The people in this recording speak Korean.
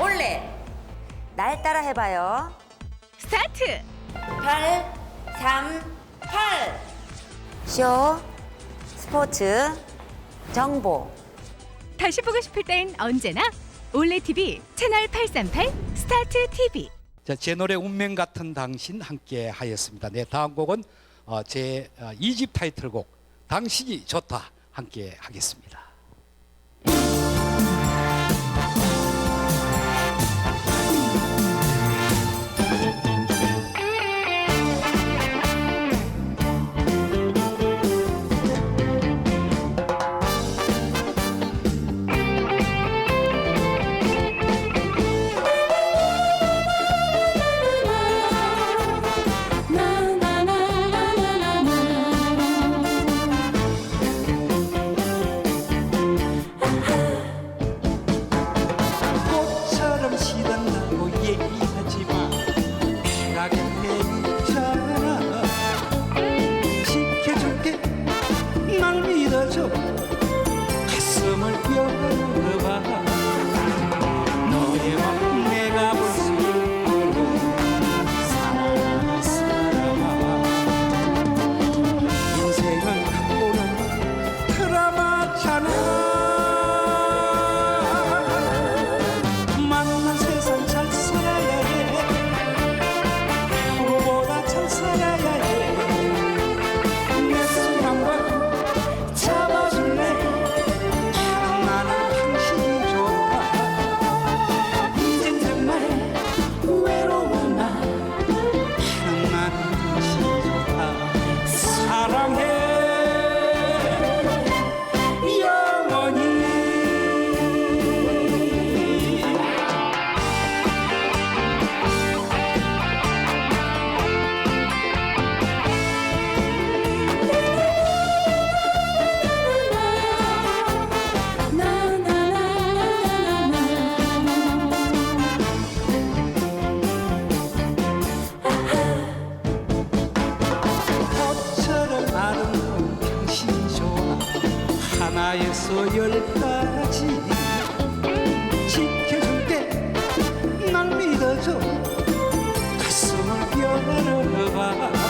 올레 날 따라 해봐요 스타트! 8 3 8 쇼 스포츠 정보 다시 보고 싶을 땐 언제나 올레 TV 채널 838 스타트 TV. 자, 제 노래 운명 같은 당신 함께 하였습니다. 네, 다음 곡은 어, 제 어, 2집 타이틀곡 당신이 좋다 함께 하겠습니다. baby. 소열까지 지켜줄게 날 믿어줘. 가슴을 열어봐